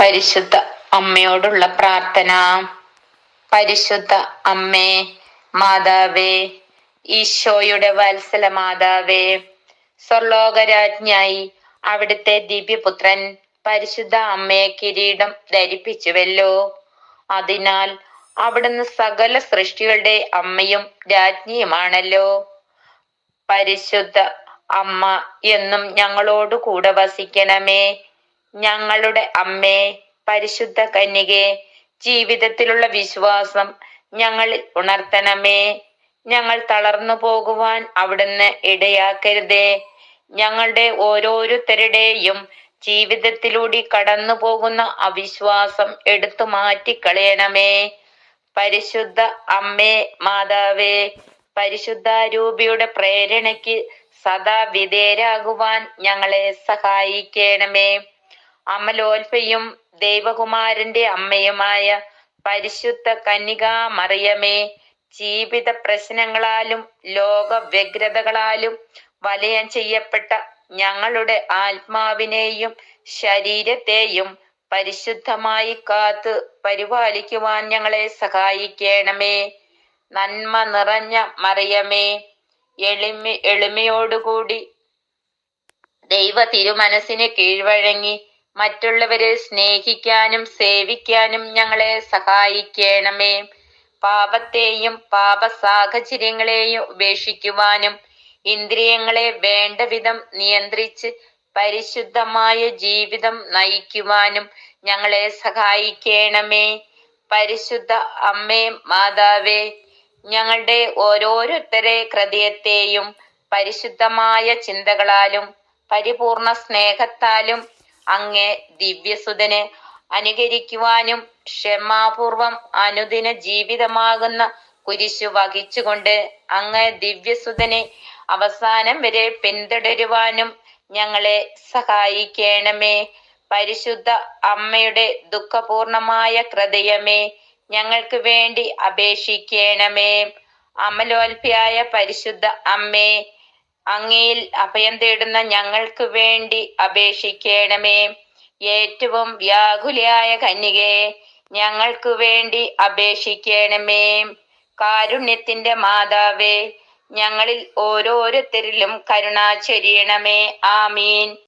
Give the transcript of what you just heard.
പരിശുദ്ധ അമ്മയോടുള്ള പ്രാർത്ഥന. പരിശുദ്ധ അമ്മേ മാതാവേ ഈശോയുടെ വത്സല മാതാവേ സ്വർലോകരാജ്ഞായി അവിടുത്തെ ദിവ്യപുത്രൻ പരിശുദ്ധ അമ്മയെ കിരീടം ധരിപ്പിച്ചുവല്ലോ. അതിനാൽ അവിടുന്ന് സകല സൃഷ്ടികളുടെ അമ്മയും രാജ്ഞിയുമാണല്ലോ. പരിശുദ്ധ അമ്മ എന്നും ഞങ്ങളോട് കൂടെ വസിക്കണമേ. ഞങ്ങളുടെ അമ്മേ പരിശുദ്ധ കന്യകെ ജീവിതത്തിലുള്ള വിശ്വാസം ഞങ്ങളിൽ ഉണർത്തണമേ. ഞങ്ങൾ തളർന്നു പോകുവാൻ അവിടുന്ന് ഇടയാക്കരുതേ. ഞങ്ങളുടെ ഓരോരുത്തരുടെയും ജീവിതത്തിലൂടെ കടന്നു പോകുന്ന അവിശ്വാസം എടുത്തു മാറ്റിക്കളയണമേ. പരിശുദ്ധ അമ്മേ മാതാവേ പരിശുദ്ധ രൂപിയുടെ പ്രേരണയ്ക്ക് സദാ വിധേയരാകുവാൻ ഞങ്ങളെ സഹായിക്കണമേ. അമലോൽഫയും ദൈവകുമാരന്റെ അമ്മയുമായ പരിശുദ്ധ കന്യകാ മറിയമേ ജീവിത പ്രശ്നങ്ങളാലും ലോക വ്യഗ്രതകളാലും വലയം ചെയ്യപ്പെട്ട ഞങ്ങളുടെ ആത്മാവിനെയും ശരീരത്തെയും പരിശുദ്ധമായി കാത്ത് പരിപാലിക്കുവാൻ ഞങ്ങളെ സഹായിക്കണമേ. നന്മ നിറഞ്ഞ മറിയമേ എളിമ എളിമയോടുകൂടി ദൈവ തിരുമനസ്സിന് കീഴ്വഴങ്ങി മറ്റുള്ളവരെ സ്നേഹിക്കാനും സേവിക്കാനും ഞങ്ങളെ സഹായിക്കണമേ. പാപത്തെയും പാപ സാഹചര്യങ്ങളെയും ഉപേക്ഷിക്കുവാനും ഇന്ദ്രിയങ്ങളെ വേണ്ട വിധം നിയന്ത്രിച്ച് പരിശുദ്ധമായ ജീവിതം നയിക്കുവാനും ഞങ്ങളെ സഹായിക്കണമേ. പരിശുദ്ധ അമ്മേ മാതാവേ ഞങ്ങളുടെ ഓരോരുത്തരെ ഹൃദയത്തെയും പരിശുദ്ധമായ ചിന്തകളാലും പരിപൂർണ സ്നേഹത്താലും അങ്ങേ ദിവ്യസുതനെ അനുകരിക്കുവാനും ക്ഷമാപൂർവം അനുദിന ജീവിതമാകുന്ന കുരിശു വഹിച്ചുകൊണ്ട് അങ്ങ് ദിവ്യസുതനെ അവസാനം വരെ പിന്തുടരുവാനും ഞങ്ങളെ സഹായിക്കണമേ. പരിശുദ്ധ അമ്മയുടെ ദുഃഖപൂർണമായ ഹൃദയമേ ഞങ്ങൾക്ക് വേണ്ടി അപേക്ഷിക്കണമേ. അമലോൽപിയായ പരിശുദ്ധ അമ്മേ അങ്ങയിൽ അഭയം തേടുന്ന ഞങ്ങൾക്ക് വേണ്ടി അപേക്ഷിക്കണമേ. ഏറ്റവും വ്യാകുലയായ കന്യകെ ഞങ്ങൾക്ക് വേണ്ടി അപേക്ഷിക്കണമേ. കാരുണ്യത്തിന്റെ മാതാവേ ഞങ്ങളിൽ ഓരോരുത്തരിലും കരുണ ചൊരിയണമേ. ആമീൻ.